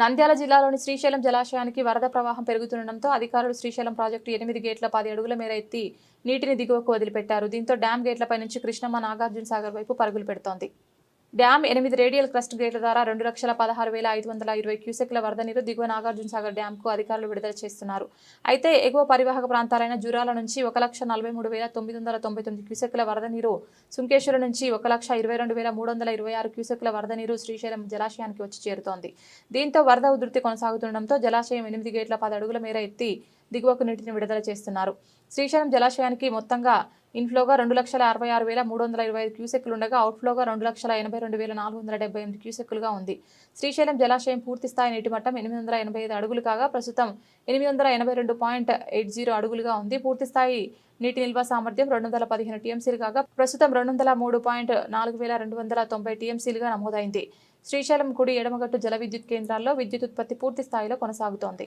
నంద్యాల జిల్లాలోని శ్రీశైలం జలాశయానికి వరద ప్రవాహం పెరుగుతుండటంతో అధికారులు శ్రీశైలం ప్రాజెక్టు ఎనిమిది గేట్ల పది అడుగుల మేర ఎత్తి నీటిని దిగువకు వదిలిపెట్టారు. దీంతో డ్యాం గేట్లపై నుంచి కృష్ణమ్మ నాగార్జున సాగర్ వైపు పరుగులు పెడుతోంది. డ్యామ్ ఎనిమిది రేడియల్ క్రస్ట్ గేట్ల ద్వారా రెండు లక్షల పదహారు వేల ఐదు వందల ఇరవై క్యూసెక్ల వరద నీరు దిగువ నాగార్జున సాగర్ డ్యాంకు అధికారులు విడుదల చేస్తున్నారు. అయితే ఎగువ పరివాహక ప్రాంతాలైన జురాల నుంచి ఒక లక్ష నలభై మూడు వేల తొమ్మిది వందల తొంభై తొమ్మిది క్యూసెక్ల వరద నీరు సుంకేశ్వర నుంచి ఒక లక్ష ఇరవై రెండు వేల మూడు వందల ఇరవై ఆరు క్యూసెక్ల వరద నీరు శ్రీశైలం జలాశయానికి వచ్చి చేరుతోంది. దీంతో వరద ఉధృతి కొనసాగుతుండటంతో జలాశయం ఎనిమిది గేట్ల పది అడుగుల మేర ఎత్తి దిగువకు నీటిని విడుదల చేస్తున్నారు. శ్రీశైలం జలాశయానికి మొత్తంగా ఇన్ఫ్లోగా రెండు లక్షల అరవై ఆరు వేల మూడు వందల ఇరవై ఐదు క్యూసెక్లు ఉండగా అవుట్ఫ్లోగా రెండు లక్షల ఎనభై రెండు వేల నాలుగు వందల డెబ్బై ఎనిమిది క్యూసెక్లుగా ఉంది. శ్రీశైలం జలాశయం పూర్తి స్థాయి నీటి మట్టం ఎనిమిది వందల ఎనభై ఐదు అడుగులు కాగా ప్రస్తుతం ఎనిమిది వందల ఎనభై రెండు పాయింట్ ఎయిట్ జీరో అడుగులుగా ఉంది. పూర్తి స్థాయి నీటి నిల్వ సామర్థ్యం రెండు వందల పదిహేను టీఎంసీలు కాగా ప్రస్తుతం రెండు వందల మూడు పాయింట్ నాలుగు వేల రెండు వందల తొంభై టీఎంసీలుగా నమోదైంది. శ్రీశైలం కుడి ఎడమగట్టు జల విద్యుత్ కేంద్రాల్లో విద్యుత్ ఉత్పత్తి పూర్తి స్థాయిలో కొనసాగుతోంది.